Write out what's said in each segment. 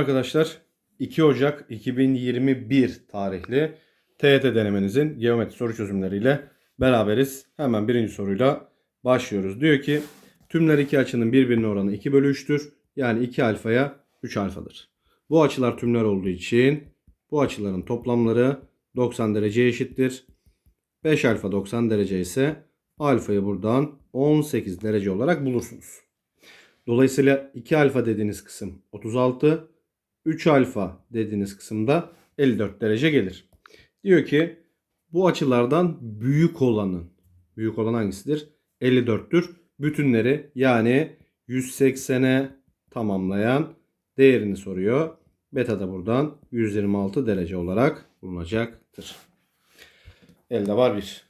Arkadaşlar 2 Ocak 2021 tarihli TYT denemenizin geometri soru çözümleriyle beraberiz. Hemen birinci soruyla başlıyoruz. Diyor ki tümler iki açının birbirine oranı 2 bölü 3'tür. Yani 2 alfaya 3 alfadır. Bu açılar tümler olduğu için bu açıların toplamları 90 derece eşittir. 5 alfa 90 derece ise alfayı buradan 18 derece olarak bulursunuz. Dolayısıyla 2 alfa dediğiniz kısım 36, 3 alfa dediğiniz kısımda 54 derece gelir. Diyor ki bu açılardan büyük olanın, büyük olan hangisidir? 54'tür. Bütünleri yani 180'e tamamlayan değerini soruyor. Beta da buradan 126 derece olarak bulunacaktır. Elde var bir.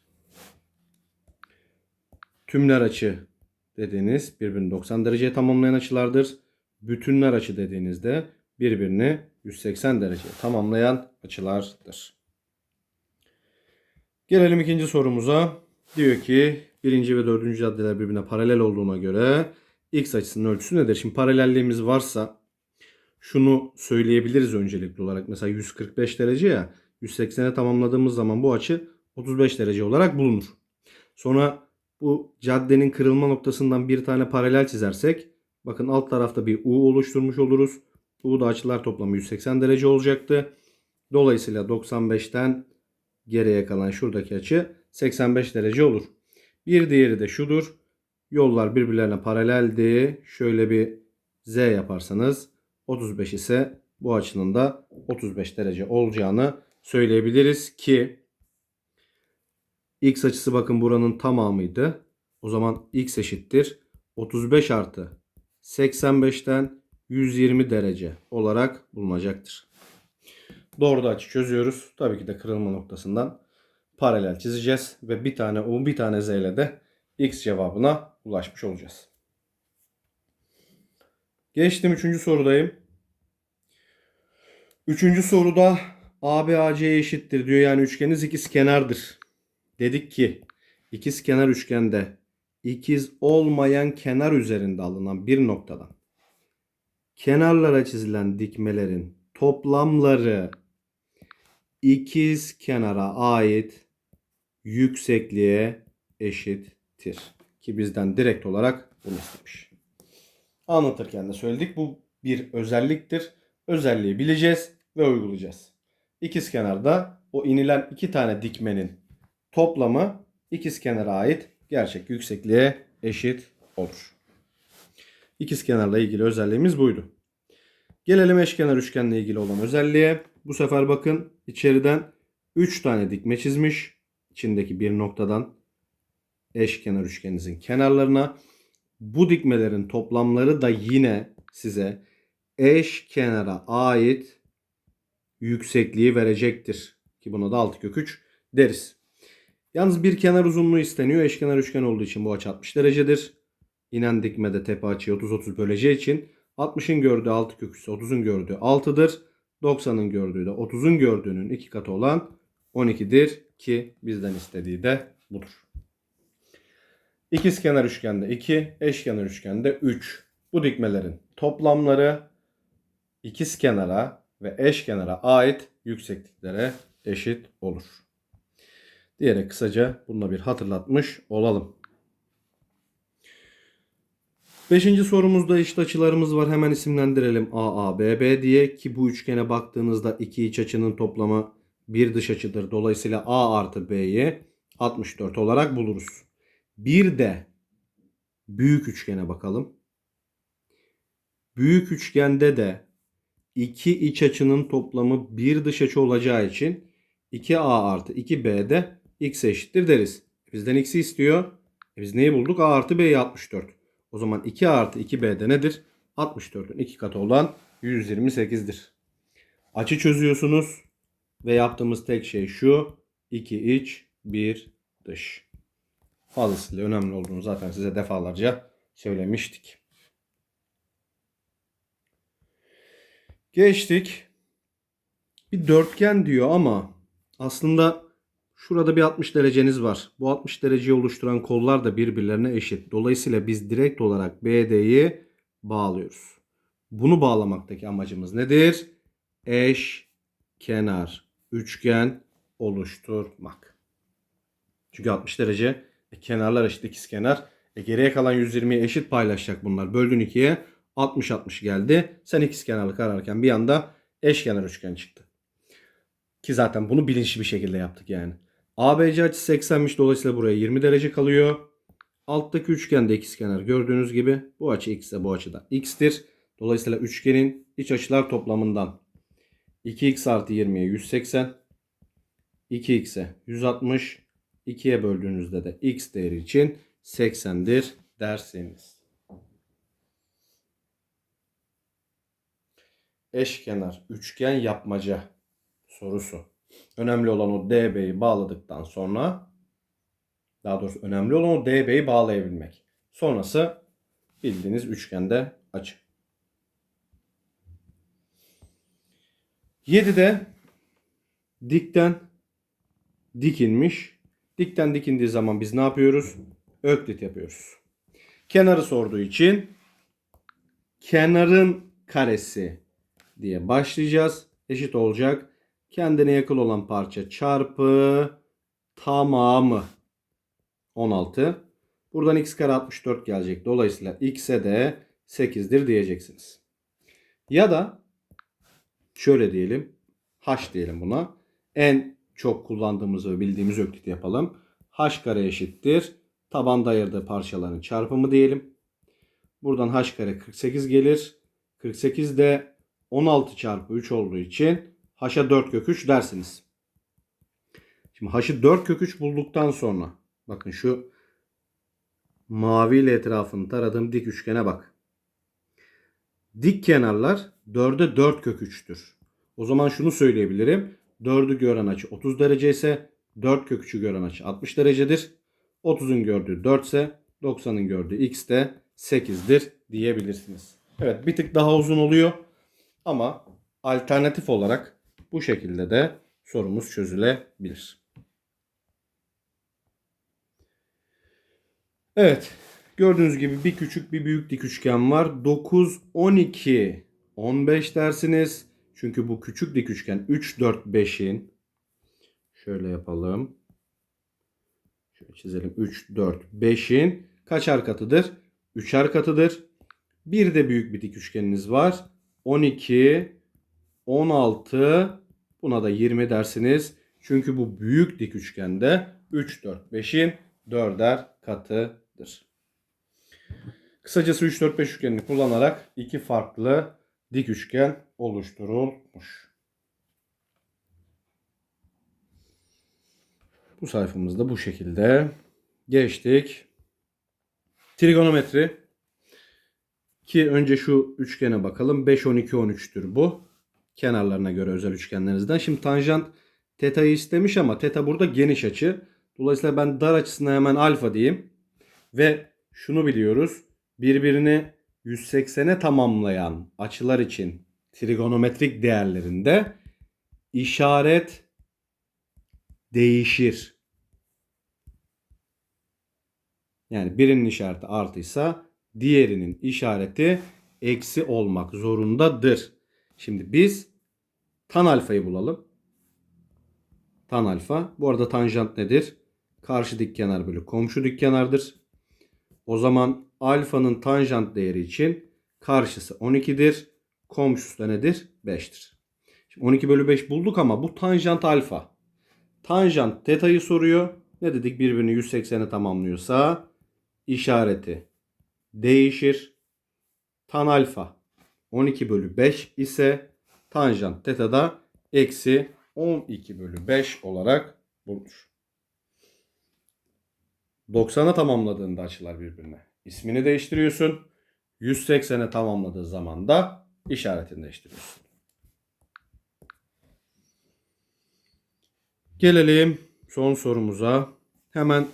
Tümler açı dediğiniz birbirini 90 dereceye tamamlayan açılardır. Bütünler açı dediğinizde birbirini 180 dereceye tamamlayan açılardır. Gelelim ikinci sorumuza. Diyor ki birinci ve dördüncü caddeler birbirine paralel olduğuna göre x açısının ölçüsü nedir? Şimdi paralelliğimiz varsa şunu söyleyebiliriz öncelikli olarak. Mesela 145 derece ya 180'e tamamladığımız zaman bu açı 35 derece olarak bulunur. Sonra bu caddenin kırılma noktasından bir tane paralel çizersek bakın alt tarafta bir U oluşturmuş oluruz. U'da açılar toplamı 180 derece olacaktı. Dolayısıyla 95'ten geriye kalan şuradaki açı 85 derece olur. Bir diğeri de şudur. Yollar birbirlerine paraleldi. Şöyle bir Z yaparsanız 35 ise bu açının da 35 derece olacağını söyleyebiliriz ki x açısı bakın buranın tamamıydı. O zaman x eşittir 35 artı 85'ten 120 derece olarak bulunacaktır. Doğru da açı çözüyoruz. Tabii ki de kırılma noktasından paralel çizeceğiz ve bir tane u bir tane z ile de x cevabına ulaşmış olacağız. Geçtim üçüncü sorudayım. Üçüncü soruda AB AC eşittir diyor. Yani üçgeniz ikiz kenardır. Dedik ki ikiz kenar üçgende ikiz olmayan kenar üzerinde alınan bir noktadan kenarlara çizilen dikmelerin toplamları ikiz kenara ait yüksekliğe eşittir. Ki bizden direkt olarak bunu istemiş. Anlatırken de söyledik. Bu bir özelliktir. Özelliği bileceğiz ve uygulayacağız. İkiz kenarda o inilen iki tane dikmenin toplamı ikiz kenara ait gerçek yüksekliğe eşit olur. İkiz kenarla ilgili özelliğimiz buydu. Gelelim eşkenar üçgenle ilgili olan özelliğe. Bu sefer bakın içeriden 3 tane dikme çizmiş. İçindeki bir noktadan eşkenar üçgeninizin kenarlarına. Bu dikmelerin toplamları da yine size eş kenara ait yüksekliği verecektir. Ki buna da 6 kök 3 deriz. Yalnız bir kenar uzunluğu isteniyor. Eşkenar üçgen olduğu için bu açı 60 derecedir. İnen dikmede tepe açıyı 30-30 böleceği için 60'ın gördüğü 6 kök 3 30'un gördüğü 6'dır. 90'ın gördüğü de 30'un gördüğünün iki katı olan 12'dir ki bizden istediği de budur. İkizkenar üçgende 2, eşkenar üçgende 3. Bu dikmelerin toplamları ikizkenara ve eşkenara ait yüksekliklere eşit olur. Diyerek kısaca bununla bir hatırlatmış olalım. Beşinci sorumuzda eşit açılarımız var. Hemen isimlendirelim AA, BB diye ki bu üçgene baktığınızda iki iç açının toplamı bir dış açıdır. Dolayısıyla A artı B'yi 64 olarak buluruz. Bir de büyük üçgene bakalım. Büyük üçgende de iki iç açının toplamı bir dış açı olacağı için 2A artı 2B de x eşittir deriz. Bizden x'i istiyor. E biz neyi bulduk? A artı B'yi 64. O zaman 2 artı 2b de nedir? 64'ün 2 katı olan 128'dir. Açı çözüyorsunuz ve yaptığımız tek şey şu. 2 iç 1 dış. Fazlasıyla önemli olduğunu zaten size defalarca söylemiştik. Geçtik. Bir dörtgen diyor ama aslında Şurada bir 60 dereceniz var. Bu 60 dereceyi oluşturan kollar da birbirlerine eşit. Dolayısıyla biz direkt olarak BD'yi bağlıyoruz. Bunu bağlamaktaki amacımız nedir? Eş kenar üçgen oluşturmak. Çünkü 60 derece e, kenarlar eşit ikizkenar. E, geriye kalan 120'yi eşit paylaşacak bunlar. Böldün 2'ye 60 60 geldi. Sen ikizkenarlık ararken bir anda eşkenar üçgen çıktı. Ki zaten bunu bilinçli bir şekilde yaptık yani. ABC açısı 80'miş dolayısıyla buraya 20 derece kalıyor. Alttaki üçgende ikizkenar gördüğünüz gibi bu açı x ise bu açı da x'tir. Dolayısıyla üçgenin iç açılar toplamından 2x artı 20'ye 180, 2x'e 160, 2'ye böldüğünüzde de x değeri için 80'dir dersiniz. Eşkenar üçgen yapmaca sorusu. Önemli olan o DB'yi bağladıktan sonra daha doğrusu önemli olan o DB'yi bağlayabilmek. Sonrası bildiğiniz üçgende açı. 7'de dikten dikinmiş. Dikten dikindiği zaman biz ne yapıyoruz? Öklit yapıyoruz. Kenarı sorduğu için kenarın karesi diye başlayacağız. Eşit olacak. Kendine yakın olan parça çarpı tamamı 16. Buradan x kare 64 gelecek. Dolayısıyla x'e de 8'dir diyeceksiniz. Ya da şöyle diyelim. H diyelim buna. En çok kullandığımız ve bildiğimiz ökliti yapalım. H kare eşittir. Tabanda ayırdığı parçaların çarpımı diyelim. Buradan H kare 48 gelir. 48 de 16 çarpı 3 olduğu için H'a 4 kök 3 dersiniz. Şimdi H'ı 4 kök 3 bulduktan sonra bakın şu mavi ile etrafını taradığım dik üçgene bak. Dik kenarlar 4'e 4 kök 3'tür. O zaman şunu söyleyebilirim. 4'ü gören açı 30 derece ise 4 kök 3'ü gören açı 60 derecedir. 30'un gördüğü 4 ise 90'ın gördüğü x de 8'dir diyebilirsiniz. Evet bir tık daha uzun oluyor ama alternatif olarak bu şekilde de sorumuz çözülebilir. Evet gördüğünüz gibi bir küçük bir büyük dik üçgen var. 9, 12, 15 dersiniz. Çünkü bu küçük dik üçgen 3, 4, 5'in şöyle yapalım. Şöyle çizelim. 3, 4, 5'in kaçar katıdır? 3'er katıdır. Bir de büyük bir dik üçgeniniz var. 12, 16, buna da 20 dersiniz. Çünkü bu büyük dik üçgende 3, 4, 5'in 4'er katıdır. Kısacası 3, 4, 5 üçgenini kullanarak iki farklı dik üçgen oluşturulmuş. Bu sayfamızda bu şekilde geçtik. Trigonometri ki önce şu üçgene bakalım. 5, 12, 13'tür bu. Kenarlarına göre özel üçgenlerinizden. Şimdi tanjant teta'yı istemiş ama teta burada geniş açı. Dolayısıyla ben dar açısına hemen alfa diyeyim. Ve şunu biliyoruz. Birbirini 180'e tamamlayan açılar için trigonometrik değerlerinde işaret değişir. Yani birinin işareti artıysa diğerinin işareti eksi olmak zorundadır. Şimdi biz tan alfayı bulalım. Tan alfa. Bu arada tanjant nedir? Karşı dik kenar bölü komşu dik kenardır. O zaman alfanın tanjant değeri için karşısı 12'dir. Komşusu da nedir? 5'tir. Şimdi 12 bölü 5 bulduk ama bu tanjant alfa. Tanjant teta'yı soruyor. Ne dedik birbirini 180'e tamamlıyorsa işareti değişir. Tan alfa 12 bölü 5 ise tanjant teta da eksi 12 bölü 5 olarak bulunur. 90'a tamamladığında açılar birbirine. İsmini değiştiriyorsun. 180'e tamamladığı zaman da işaretini değiştiriyorsun. Gelelim son sorumuza. Hemen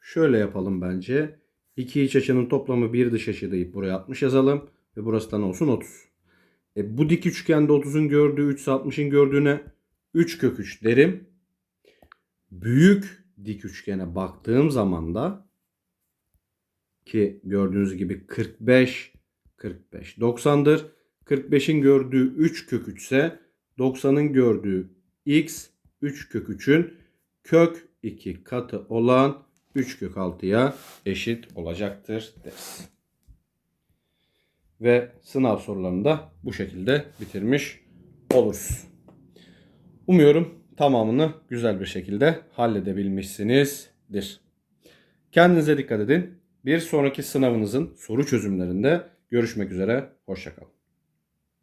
şöyle yapalım bence. İki iç açının toplamı bir dış açı deyip buraya 60 yazalım. Ve burası da ne olsun 30. E, bu dik üçgende 30'un gördüğü 3 ise 60'ın gördüğüne 3 kök 3 derim. Büyük dik üçgene baktığım zaman da ki gördüğünüz gibi 45 45 90'dır. 45'in gördüğü 3 kök 3 ise 90'ın gördüğü x 3 kök 3'ün kök 2 katı olan 3 kök 6'ya eşit olacaktır deriz. Ve sınav sorularını da bu şekilde bitirmiş oluruz. Umuyorum tamamını güzel bir şekilde halledebilmişsinizdir. Kendinize dikkat edin. Bir sonraki sınavınızın soru çözümlerinde görüşmek üzere. Hoşçakalın.